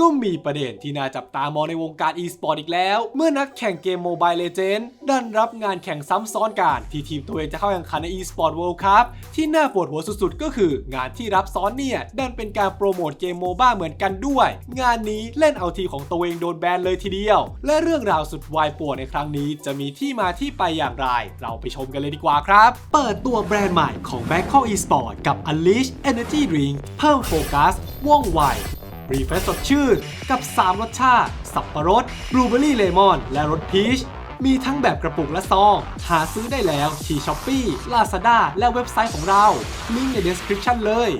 ก็มีประเด็นที่น่าจับตามองในวงการ e-sport อีกแล้ว เมื่อนักแข่งเกม Mobile Legends ดันรับงานแข่งซ้ำซ้อนกันที่ทีมตัวเองจะเข้าแข่งขันใน e-sport World Cup ที่น่าปวดหัวสุดๆ ก็คืองานที่รับซ้อนเนี่ยดันเป็นการโปรโมทเกมโมบ้าเหมือนกันด้วย งานนี้เล่นเอาทีของตัวเองโดนแบนเลยทีเดียว และเรื่องราวสุดวายป่วดในครั้งนี้ จะมีที่มาที่ไปอย่างไร เราไปชมกันเลยดีกว่าครับ เปิดตัวแบรนด์ใหม่ของ Bangkok Esport กับ Unleash Energy Drink เพิ่มโฟกัสว่องไว รีเฟรชสดชื่น กับ 3 รสชาติ สับปะรดบลูเบอรี่เลมอน และรสพีช มีทั้งแบบกระปุกและซอง หาซื้อได้แล้วที่ช้อปปี้ลาซาด้าและเว็บไซต์ของเรา ลิงก์ใน description เลย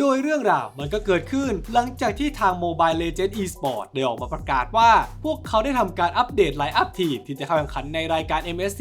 โดยเรื่องราวมันก็เกิดขึ้นหลังจากที่ทาง Mobile Legends Esport ได้ออกมาประกาศว่า พวกเขาได้ทำการอัปเดตไลน์อัพทีมที่จะเข้าแข่งขันในรายการ MSC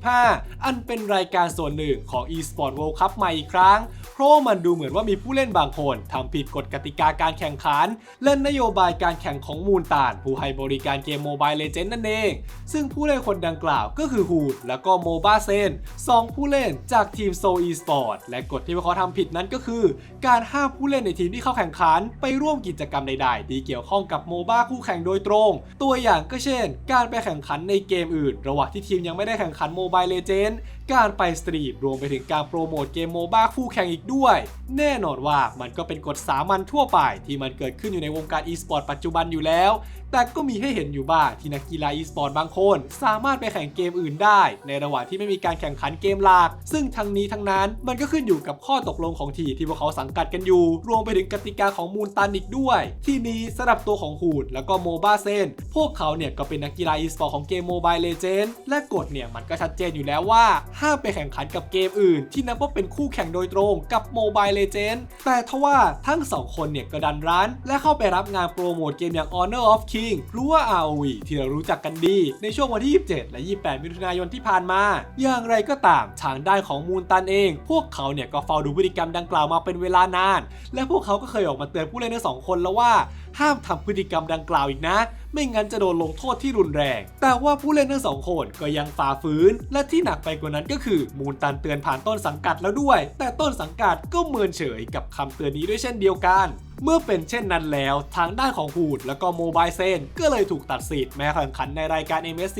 2025 อันเป็นรายการส่วนหนึ่งของ Esport World Cup ใหม่อีกครั้ง เพราะมันดูเหมือนว่ามีผู้เล่นบางคนทำผิดกฎกติกาการแข่งขัน และนโยบายการแข่งของมูลตาน ผู้ให้บริการเกม Mobile Legends นั่นเอง ซึ่งผู้เล่นคนดังกล่าวก็คือฮูดแล้วก็โมบาเซนสองผู้เล่นจากทีมโซอีสปอร์ตและกฎที่พวกเขาทำผิดนั้นก็คือการห้ามผู้เล่นในทีมที่เข้าแข่งขัน ไปร่วมกิจกรรมใดๆที่เกี่ยวข้องกับโมบ้าคู่แข่งโดยตรง ตัวอย่างก็เช่น การไปแข่งขันในเกมอื่น ระหว่างที่ทีมยังไม่ได้แข่งขันโมบายเลเจนด์ การไปสตรีมรวมไปถึงการโปรโมทเกมโมบ้าคู่แข่งอีกด้วย แน่นอนว่ามันก็เป็นกฎสามัญทั่วไป ที่มันเกิดขึ้นอยู่ในวงการอีสปอร์ตปัจจุบันอยู่แล้ว แต่ก็มีให้เห็นอยู่บ้างที่นักกีฬาอีสปอร์ตบางคน สามารถไปแข่งเกมอื่นได้ ในระหว่างที่ไม่มีการแข่งขันเกมหลัก ซึ่งทั้งนี้ทั้งนั้นมันก็ขึ้นอยู่กับข้อตกลงของทีที่พวกเขาสังกัดกันอยู่ รวมไปถึงกติกาของมูลตันอีกด้วย ที่นี้สำหรับตัวของฮูดแล้วก็โมบาเซนพวกเขาเนี่ยก็เป็นนักกีฬาอีสปอร์ตของเกมโมบายเลเจนด์และกฎเนี่ยมันก็ชัดเจนอยู่แล้วว่าห้ามไปแข่งขันกับเกมอื่น ที่นับว่าเป็นคู่แข่งโดยตรงกับโมบายเลเจนด์แต่ทว่าทั้งสองคนเนี่ยก็ดันร้าน และเข้าไปรับงานโปรโมทเกมอย่าง Honor of King หรือว่า ROV ที่เรารู้จักกันดี ในช่วงวันที่ 27 และ 28 มิถุนายนที่ผ่านมา อย่างไรก็ตามทางด้านของมูลตันเอง พวกเขาเนี่ยก็เฝ้าดูพฤติกรรมดังกล่าวมาเป็นเวลานาน และพวกเขาก็เคยออกมาเตือนผู้เล่นทั้งสองคนแล้วว่าห้ามทำพฤติกรรมดังกล่าวอีกนะ ไม่งั้นจะโดนลงโทษที่รุนแรง แต่ว่าผู้เล่นทั้งสองคนก็ยังฝ่าฝืน และที่หนักไปกว่านั้นก็คือ มูลตันเตือนผ่านต้นสังกัดแล้วด้วย แต่ต้นสังกัดก็เมินเฉยกับคำเตือนนี้ด้วยเช่นเดียวกัน เมื่อเป็นเช่นนั้นแล้วทางด้านของฮูดแล้วก็โมบายเซนก็เลยถูกตัดสิทธิ์แม้แข่งขันในรายการ MSC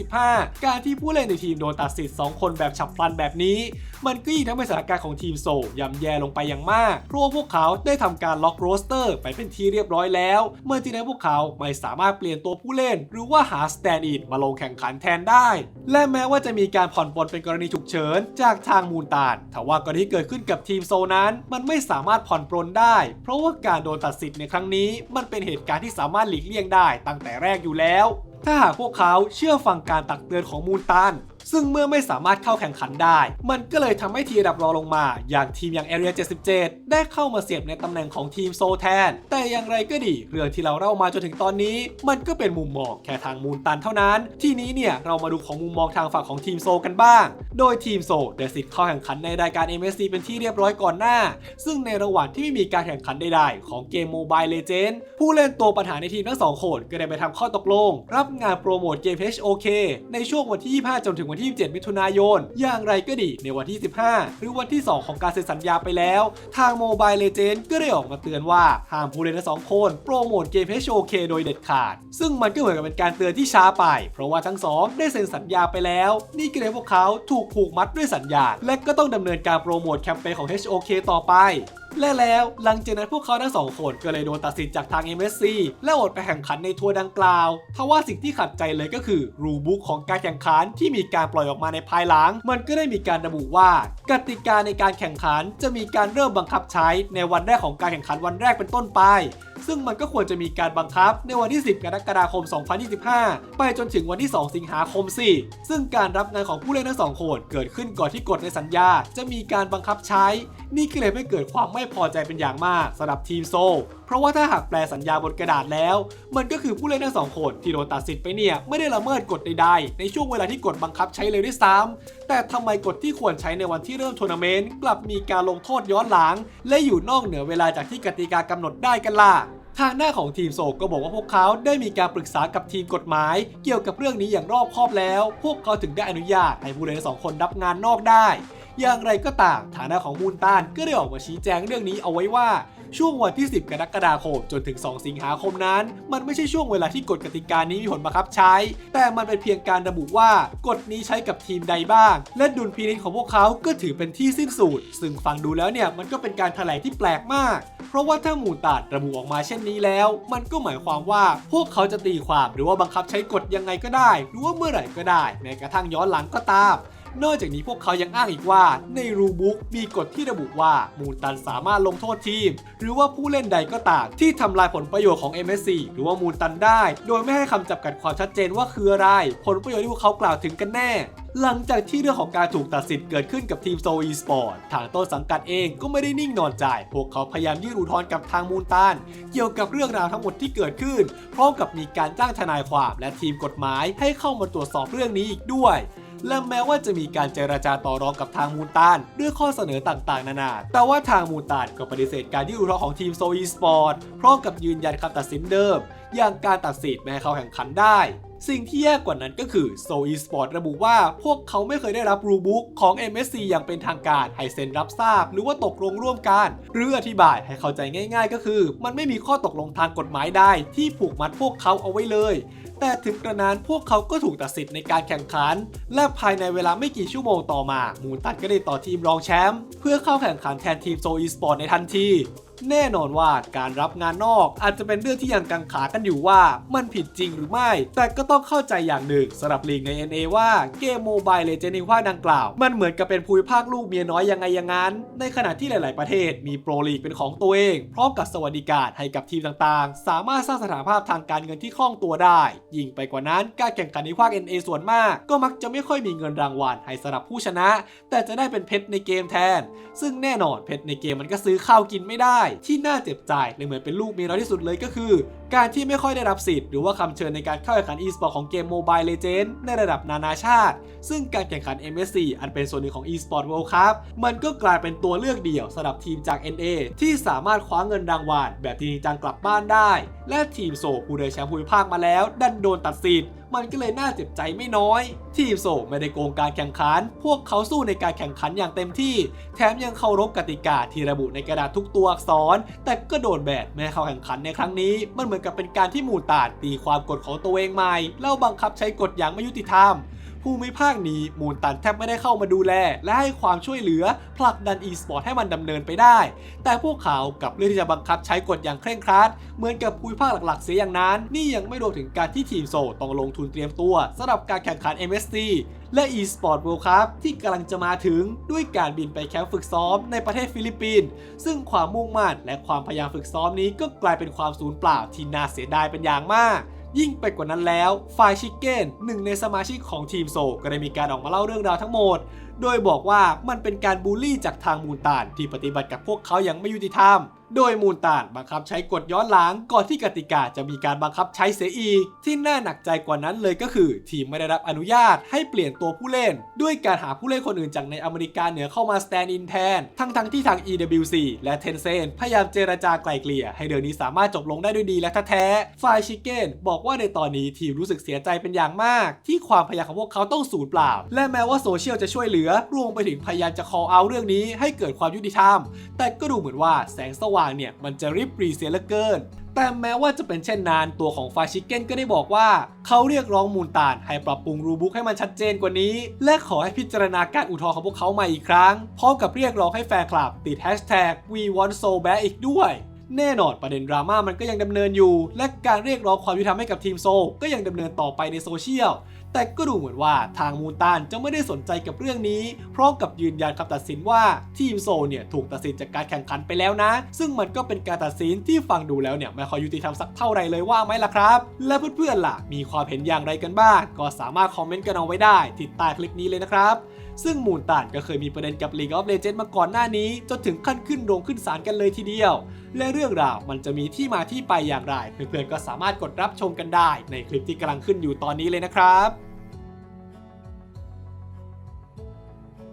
2025 การที่ผู้เล่นในทีมโดนตัดสิทธิ์ 2 คนแบบฉับพลันแบบนี้ มันก็ยิ่งทำให้สถานการณ์ของทีมโซย่ำแย่ลงไปอย่างมากเพราะพวกเขาได้ทำการล็อกโรสเตอร์ไปเป็นที่เรียบร้อยแล้ว เมื่อที่นั้นพวกเขาไม่สามารถเปลี่ยนตัวผู้เล่น หรือว่าหาสแตนด์อินมาลงแข่งขันแทนได้ และแม้ว่าจะมีการผ่อนปลนเป็นกรณีฉุกเฉินจากทางมูลตานแต่ว่ากรณีเกิดขึ้นกับทีมโซนั้น มันไม่สามารถผ่อนปลนได้ เพราะว่าการโดนตัดสิทธิ์ในครั้งนี้ มันเป็นเหตุการณ์ที่สามารถหลีกเลี่ยงได้ตั้งแต่แรกอยู่แล้ว ถ้าหากพวกเขาเชื่อฟังการตักเตือนของมูลตันซึ่งเมื่อไม่สามารถเข้าแข่งขันได้ มันก็เลยทำให้ทีมระดับรอลงมา อย่างทีมอย่าง Area 77 ได้เข้ามาเสียบในตำแหน่งของทีมโซแทน แต่อย่างไรก็ดี เรื่องที่เราเล่ามาจนถึงตอนนี้ มันก็เป็นมุมมองแค่ทางมูลตันเท่านั้น ทีนี้เนี่ย เรามาดูของมุมมองทางฝั่งของทีมโซกันบ้าง โดยทีมโซได้สิทธิ์เข้าแข่งขันในรายการ MSC เป็นที่เรียบร้อยก่อนหน้า ซึ่งในระหว่างที่ไม่มีการแข่งขันใดๆของเกม Mobile Legends ผู้เล่นตัวปัญหาในทีมทั้งสองคนก็ได้ไปทำข้อตกลง รับงานโปรโมทเกม HOK ในช่วงวันที่ 25 จนถึงวันที่ 27 มิถุนายน อย่างไรก็ดีในวันที่ 15 หรือวันที่ 2 ของการเซ็นสัญญาไปแล้ว ทาง Mobile Legends ก็ได้ออกมาเตือนว่าห้ามผู้เล่นทั้งสองคนโปรโมทเกม HOK โดยเด็ดขาด ซึ่งมันก็เหมือนกับเป็นการเตือนที่ช้าไป เพราะว่าทั้งสองได้เซ็นสัญญาไปแล้ว นี่ก็เลยพวกเขาถูกผูกมัดด้วยสัญญาและก็ต้องดำเนินการโปรโมทแคมเปญของ HOK ต่อไป และแล้วหลังจากนั้นพวกเขาทั้งสองคนก็เลยโดนตัดสินจากทาง MSC และอดไปแข่งขันในทัวร์ดังกล่าวทว่าสิ่งที่ขัดใจเลยก็คือรูบุ๊กของการแข่งขันที่มีการปล่อยออกมาในภายหลัง มันก็ได้มีการระบุว่า กติกาในการแข่งขันจะมีการเริ่มบังคับใช้ในวันแรกของการแข่งขันวันแรกเป็นต้นไป ซึ่งมันก็ควรจะมีการบังคับในวันที่ 10 กรกฎาคม 2025 ไปจนถึงวันที่ 2 สิงหาคมสิซึ่งการรับงานของผู้เล่นทั้งสองคนเกิดขึ้นก่อนที่กฎในสัญญา จะมีการบังคับใช้ นี่ก็เลยไม่เกิดความไม่พอใจเป็นอย่างมากสำหรับทีมโซลเพราะว่าถ้าหากแปลสัญญาบนกระดาษแล้ว มันก็คือผู้เล่นทั้งสองคนที่โดนตัดสิทธิ์ไปเนี่ย ไม่ได้ละเมิดกฎใดๆ ในช่วงเวลาที่กฎบังคับใช้เลยด้วยซ้ำแต่ทำไมกฎที่ควรใช้ในวันที่เริ่มทัวร์นาเมนต์กลับมีการลงโทษย้อนหลัง และอยู่นอกเหนือเวลาจากที่กติกากำหนดได้กันล่ะทางหน้าของทีมโซก็บอกว่าพวกเขาได้มีการปรึกษากับทีมกฎหมาย เกี่ยวกับเรื่องนี้อย่างรอบคอบแล้ว พวกเขาถึงได้อนุญาตให้ผู้เล่นสองคนรับงานนอกได้ อย่างไรก็ตามฐานะของมูนตานก็ได้ออกมาชี้แจงเรื่องนี้เอาไว้ว่าช่วงวันที่ 10 กรกฎาคมจนถึง 2 สิงหาคมนั้น มันไม่ใช่ช่วงเวลาที่กฎกติกานี้มีผลบังคับใช้ แต่มันเป็นเพียงการระบุว่ากฎนี้ใช้กับทีมใดบ้าง และดุลพินิจของพวกเขาก็ถือเป็นที่สิ้นสุดซึ่งฟังดูแล้วเนี่ยมันก็เป็นการแถลงที่แปลกมาก เพราะว่าถ้ามูลตัดระบุออกมาเช่นนี้แล้ว มันก็หมายความว่าพวกเขาจะตีความหรือว่าบังคับใช้กฎยังไงก็ได้ หรือว่าเมื่อไหร่ก็ได้แม้กระทั่งย้อนหลังก็ตาม นอกจากนี้พวกเขายังอ้างอีกว่า ในรูบุ๊กมีกฎที่ระบุว่ามูลตันสามารถลงโทษทีม หรือว่าผู้เล่นใดก็ตามที่ทำลายผลประโยชน์ของ MSC หรือว่ามูลตันได้ โดยไม่ให้คำจำกัดความชัดเจนว่าคืออะไร ผลประโยชน์ที่พวกเขากล่าวถึงกันแน่ หลังจากที่เรื่องของการถูกตัดสินเกิดขึ้นกับทีมโซอีสปอร์ตทางต้นสังกัดเองก็ไม่ได้นิ่งนอนใจ พวกเขาพยายามยื่นอุทธรณ์กับทางมูลตันเกี่ยวกับเรื่องราวทั้งหมดที่เกิดขึ้น พร้อมกับมีการจ้างทนายความและทีมกฎหมายให้เข้ามาตรวจสอบเรื่องนี้อีกด้วย และแม้ว่าจะมีการเจราจาต่อรองกับทางมูตานด้วยข้อเสนอต่างๆ นานา แต่ว่าทางมูตานก็ปฏิเสธการยื่นอุทธรณ์ของทีมโซอีสปอร์ตพร้อมกับยืนยันคำตัดสินเดิม อย่างการตัดสิทธิ์แม้ให้เขาแข่งขันได้สิ่งที่แย่กว่านั้นก็คือโซอีสปอร์ตระบุว่าพวกเขาไม่เคยได้รับรูบุ๊กของ MSC อย่างเป็นทางการ ให้เซ็นรับทราบ หรือว่าตกลงร่วมกัน หรืออธิบายให้เข้าใจง่าย ๆ ก็คือ มันไม่มีข้อตกลงทางกฎหมายใดที่ผูกมัดพวกเขาเอาไว้เลย แต่ถึงกระนั้นพวกเขาก็ถูกตัดสิทธิ์ในการแข่งขัน และภายในเวลาไม่กี่ชั่วโมงต่อมา มูนตัดก็ได้ต่อทีมรองแชมป์เพื่อเข้าแข่งขันแทนทีมโซอีสปอร์ตในทันที แน่นอนว่าการรับงานนอกอาจจะเป็นเรื่องที่ยังกังขากันอยู่ว่ามันผิดจริงหรือไม่ แต่ก็ต้องเข้าใจอย่างหนึ่งสำหรับลีกใน NA ว่าเกมโมบายเลเจนด์ในภาคดังกล่าว มันเหมือนกับเป็นภูมิภาคลูกเมียน้อยยังไงย่างนั้น ในขณะที่หลาย ๆ ประเทศมีโปรลีกเป็นของตัวเอง พร้อมกับสวัสดิการให้กับทีมต่าง ๆ สามารถสร้างสถานภาพทางการเงินที่คล่องตัวได้ ยิ่งไปกว่านั้นการแข่งขันในภาค NA ส่วนมาก ก็มักจะไม่ค่อยมีเงินรางวัลให้สำหรับผู้ชนะ แต่จะได้เป็นเพชรในเกมแทน ซึ่งแน่นอนเพชรในเกมมันก็ซื้อข้าวกินไม่ได้ที่น่าเจ็บใจเลยเหมือนเป็นลูกเมียน้อยที่สุดเลยก็คือ การที่ไม่ค่อยได้รับสิทธิ์หรือว่าคำเชิญในการเข้าแข่งขัน e-sport ของเกม Mobile Legends ในระดับนานาชาติ ซึ่งการแข่งขัน MSC อันเป็นส่วนหนึ่งของ e-sport World Cup มันก็กลายเป็นตัวเลือกเดี่ยวสำหรับทีมจาก NA ที่สามารถคว้าเงินรางวัลแบบจริงจังกลับบ้านได้ และทีมโซผู้ได้แชมป์ภูมิภาคมาแล้ว ดันโดนตัดสิทธิ์ มันก็เลยน่าเจ็บใจไม่น้อย ทีมโซไม่ได้โกงการแข่งขัน พวกเขาสู้ในการแข่งขันอย่างเต็มที่ แถมยังเคารพกติกาที่ระบุในกระดาษทุกตัวอักษร แต่ก็โดนแบนไม่ให้เข้าแข่งขันในครั้งนี้ มันเหมือนกับเป็นการที่หมู่ตาดตีความกฎของตัวเองใหม่แล้วบังคับใช้กฎอย่างไม่ยุติธรรม ภูมิภาคนี้มูลตันแทบไม่ได้เข้ามาดูแล และให้ความช่วยเหลือผลักดัน e-sport ให้มันดำเนินไปได้ แต่พวกเขากับเลือกที่จะบังคับใช้กฎอย่างเคร่งครัด เหมือนกับภูมิภาคหลักๆ เสียอย่างนั้น นี่ยังไม่รวมถึงการที่ทีมโซต้องลงทุนเตรียมตัวสำหรับการแข่งขัน MSC และ e-sport World Cup ที่กำลังจะมาถึงด้วยการบินไปแคมป์ฝึกซ้อมในประเทศฟิลิปปินส์ซึ่งความมุ่งมั่นและความพยายามฝึกซ้อมนี้ก็กลายเป็นความสูญเปล่าที่น่าเสียดายเป็นอย่างมาก ยิ่งไปกว่านั้นแล้วฝ่ายชิคเก้นหนึ่งในสมาชิกของทีมโซก็ได้มีการออกมาเล่าเรื่องราวทั้งหมด โดยบอกว่ามันเป็นการบูลลี่จากทางมูลตานที่ปฏิบัติกับพวกเขาอย่างไม่ยุติธรรม โดยมูลตานบังคับใช้กฎย้อนหลังก่อนที่กติกาจะมีการบังคับใช้เสียอีก ที่น่าหนักใจกว่านั้นเลยก็คือ ทีมไม่ได้รับอนุญาตให้เปลี่ยนตัวผู้เล่น ด้วยการหาผู้เล่นคนอื่นจากในอเมริกาเหนือเข้ามาสแตนด์อินแทน ทั้งทั้งที่ทาง EWC และ Tencent พยายามเจรจาไกล่เกลี่ย ให้เรื่องนี้สามารถจบลงได้ด้วยดีและแท้ๆฝ่ายชิเก้นบอกว่าในตอนนี้ทีมรู้สึกเสียใจเป็นอย่างมาก ที่ความพยายามของพวกเขาต้องสูญเปล่า และแม้ว่าโซเชียลจะช่วยเหลือรวมไปถึงพยายามจะ call out เรื่องนี้ให้เกิดความยุติธรรม แต่ก็ดูเหมือนว่าแสงสว่างเนี่ยมันจะริบปรีเสียเหลือเกิน แต่แม้ว่าจะเป็นเช่นนั้นตัวของฟาชิเก้นก็ได้บอกว่า เขาเรียกร้องมูลตานให้ปรับปรุงรูบุ๊กให้มันชัดเจนกว่านี้ และขอให้พิจารณาการอุทธรณ์ของพวกเขาใหม่อีกครั้งพร้อมกับเรียกร้องให้แฟนคลับติดแฮชแท็ก we want so bad อีกด้วย แน่นอนประเด็นดราม่ามันก็ยังดำเนินอยู่ และการเรียกร้องความยุติธรรมให้กับทีมโซ ก็ยังดำเนินต่อไปในโซเชียล แต่ก็ดูเหมือนว่าทางมูตานจะไม่ได้สนใจกับเรื่องนี้ พร้อมกับยืนยันคำตัดสินว่าทีมโซเนี่ยถูกตัดสินจากการแข่งขันไปแล้วนะ ซึ่งมันก็เป็นการตัดสินที่ฟังดูแล้วเนี่ยไม่ค่อยยุติธรรมสักเท่าไหรเลยว่าไหมล่ะครับ และเพื่อนๆล่ะ มีความเห็นอย่างไรกันบ้างก็สามารถคอมเมนต์กันเอาไว้ได้ที่ใต้คลิปนี้เลยนะครับซึ่งมูลตานก็เคยมีประเด็นกับ League of Legends มาก่อนหน้านี้ จนถึงขั้นขึ้นโรงขึ้นศาลกันเลยทีเดียว และเรื่องราวมันจะมีที่มาที่ไปอย่างไร เพื่อนๆก็สามารถกดรับชมกันได้ในคลิปที่กำลังขึ้นอยู่ตอนนี้เลยนะครับ